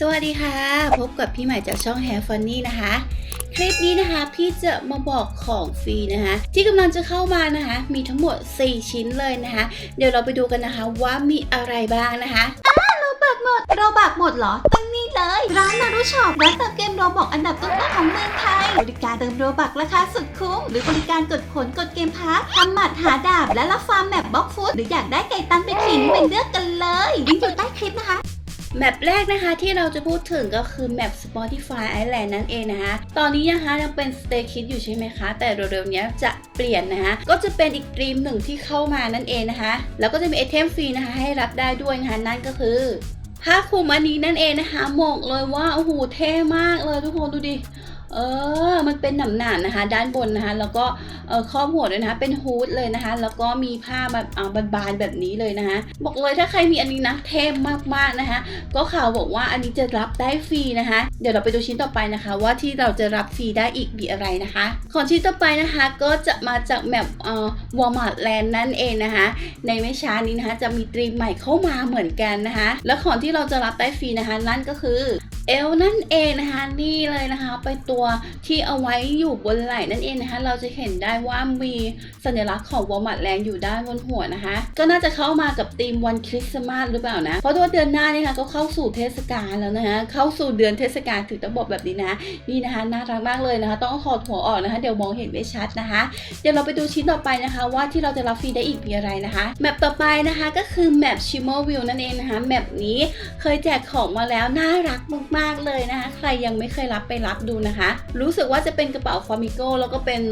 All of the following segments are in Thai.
สวัสดีค่ะ พบกับพี่ใหม่จากช่อง Hair Funny นะคะ คลิปนี้นะคะพี่จะมาบอกของฟรีนะคะ ที่กำลังจะเข้ามานะคะ มีทั้งหมด 4 ชิ้นเลยนะคะ เดี๋ยวเราไปดูกันนะคะว่ามีอะไรบ้างนะคะเรบักหมดเราบักหมดเหรอ ตั้งนี่เลย ร้านนารุช็อปร้านเติมเกมโรบอกอันดับต้นๆของเมืองไทย บริการเติมโรบักราคาสุดคุ้ม หรือบริการกดผลกดเกมพาร์ททำหมัดหาดาบ และรับฟาร์มแมปบล็อกฟุตหรืออยากได้ไก่ตันไปขิงเป็นเลือกกันเลยลิงก์อยู่ใต้คลิปนะคะ แมปแรกนะคะที่เราจะพูดถึงก็คือแมป Spotify Island นั่นเองนะคะ ตอนนี้นะคะยังเป็น Stay Kids อยู่ใช่ไหมคะ แต่เร็วๆนี้จะเปลี่ยนนะคะ ก็จะเป็นอีกดรีมหนึ่งที่เข้ามานั่นเองนะคะ แล้วก็จะมีไอเทมฟรีนะคะให้รับได้ด้วยนะคะ นั่นก็คือผ้าคลุมอันนี้นั่นเองนะคะบอกเลยว่าโอ้โหเท่มากเลยทุกคนดูดิ เออ มันเป็นหนำหนานนะคะ ด้านบนนะคะ แล้วก็เออครอบหัวด้วยนะคะ เป็นฮูดเลยนะคะ แล้วก็มีผ้าแบบอ่าบานๆแบบนี้เลยนะคะ บอกเลยถ้าใครมีอันนี้นะเท่มากๆนะคะ ก็ข่าวบอกว่าอันนี้จะรับได้ฟรีนะคะ เดี๋ยวเราไปดูชิ้นต่อไปนะคะ ว่าที่เราจะรับฟรีได้อีกมีอะไรนะคะ ของชิ้นต่อไปนะคะก็จะมาจากแมปเอ่อวอร์มาร์แลนด์นั่นเองนะคะ ในไม่ช้านี้นะคะจะมีตรีมใหม่เข้ามาเหมือนกันนะคะ และของที่เราจะรับได้ฟรีนะคะ นั่นก็คือ เอลนั่นเองนะคะนี่เลยนะคะเป็นตัวที่เอาไว้อยู่บนไหล่นั่นเองนะคะ เราจะเห็นได้ว่ามีสัญลักษณ์ของวอลมาร์แลนด์อยู่ด้านบนหัวนะคะ ก็น่าจะเข้ามากับธีมวันคริสต์มาสหรือเปล่านะ เพราะตัวเดือนหน้านี่นะคะก็เข้าสู่เทศกาลแล้วนะคะเข้าสู่เดือนเทศกาลถึงต้องบอกแบบนี้นะนี่นะคะน่ารักมากเลยนะคะ ต้องถอดหัวออกนะคะ เดี๋ยวมองเห็นไม่ชัดนะคะ เดี๋ยวเราไปดูชิ้นต่อไปนะคะ ว่าที่เราจะรับฟรีได้อีกมีอะไรนะคะแมปต่อไปนะคะก็คือแมปชิม e r View นั่นเองนะคะแมปนี้เคยแจกของมาแล้วน่ารักมากๆ เลยนะคะ ใครยังไม่เคยรับไปรับดูนะคะ รู้สึกว่าจะเป็นกระเป๋าฟามิโก้แล้วก็เป็น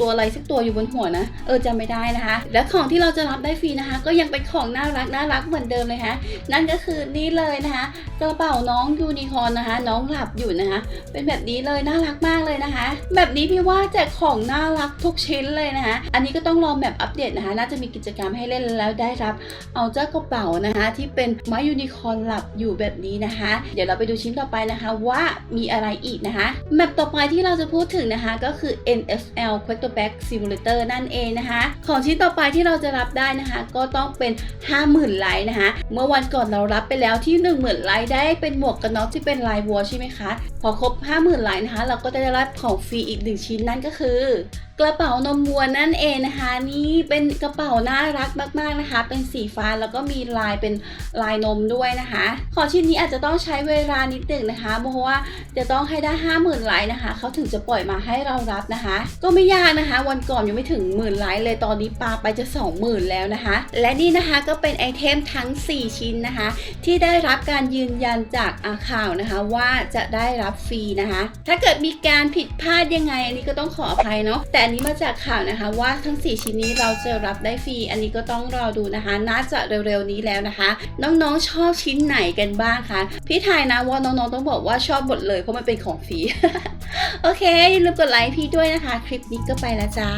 ตัวอะไรสักตัวอยู่บนหัวนะ เออจำไม่ได้นะคะ และของที่เราจะรับได้ฟรีนะคะ ก็ยังเป็นของน่ารักน่ารักเหมือนเดิมเลยค่ะนั่นก็คือนี่เลยนะคะกระเป๋าน้องยูนิคอร์นนะคะ น้องหลับอยู่นะคะ เป็นแบบนี้เลยน่ารักมากเลยนะคะ แบบนี้พี่ว่าแจกของน่ารักทุกชิ้นเลยนะคะ อันนี้ก็ต้องรอแบบอัปเดตนะคะ น่าจะมีกิจกรรมให้เล่นแล้วได้รับ เอาเจ้ากระเป๋านะคะ ที่เป็นไม้ยูนิคอร์นหลับอยู่แบบนี้นะคะ เดี๋ยวเราไปดูชิ้นต่อไปนะคะว่ามีอะไรอีกนะคะแมปต่อไปที่เราจะพูดถึงนะคะก็คือ NFL Quarterback Simulator นั่นเองนะคะ ของชิ้นต่อไปที่เราจะรับได้นะคะ ก็ต้องเป็น 50,000ไลค์นะคะ เมื่อวันก่อนเรารับไปแล้วที่ 10,000ไลค์ได้เป็นหมวกกันน็อกที่เป็นลายวัวใช่ไหมคะพอครบ 50,000ไลค์นะคะ เราก็จะได้รับของฟรีอีกหนึ่งชิ้นนั่นก็คือ กระเป๋านมวัวนั่นเองนะคะ นี่เป็นกระเป๋าน่ารักมากๆนะคะ เป็นสีฟ้าแล้วก็มีลายเป็นลายนมด้วยนะคะ ขอชิ้นนี้อาจจะต้องใช้เวลานิดหนึ่งนะคะ เพราะว่าจะต้องให้ได้ 50,000ไลค์นะคะเขาถึงจะปล่อยมาให้เรารับนะคะ ก็ไม่ยากนะคะ วันก่อนยังไม่ถึงหมื่นไลค์เลยตอนนี้ปาไปจะ 20,000 แล้วนะคะ และนี่นะคะก็เป็นไอเทมทั้ง 4 ชิ้นนะคะ ที่ได้รับการยืนยันจากอาข่าวนะคะ ว่าจะได้รับฟรีนะคะ ถ้าเกิดมีการผิดพลาดยังไงอันนี้ก็ต้องขออภัยเนาะแต่อันนี้มาจากข่าวนะคะว่าทั้ง 4 ชิ้นนี้เราจะรับได้ฟรี อันนี้ก็ต้องรอดูนะคะ น่าจะเร็วๆนี้แล้วนะคะ น้องๆชอบชิ้นไหนกันบ้างคะพี่ทายนะว่าน้องๆต้องบอกว่าชอบหมดเลยเพราะมันเป็นของฟรี โอเคอย่าลืมกดไลค์พี่ด้วยนะคะ คลิปนี้ก็ไปแล้วจ้า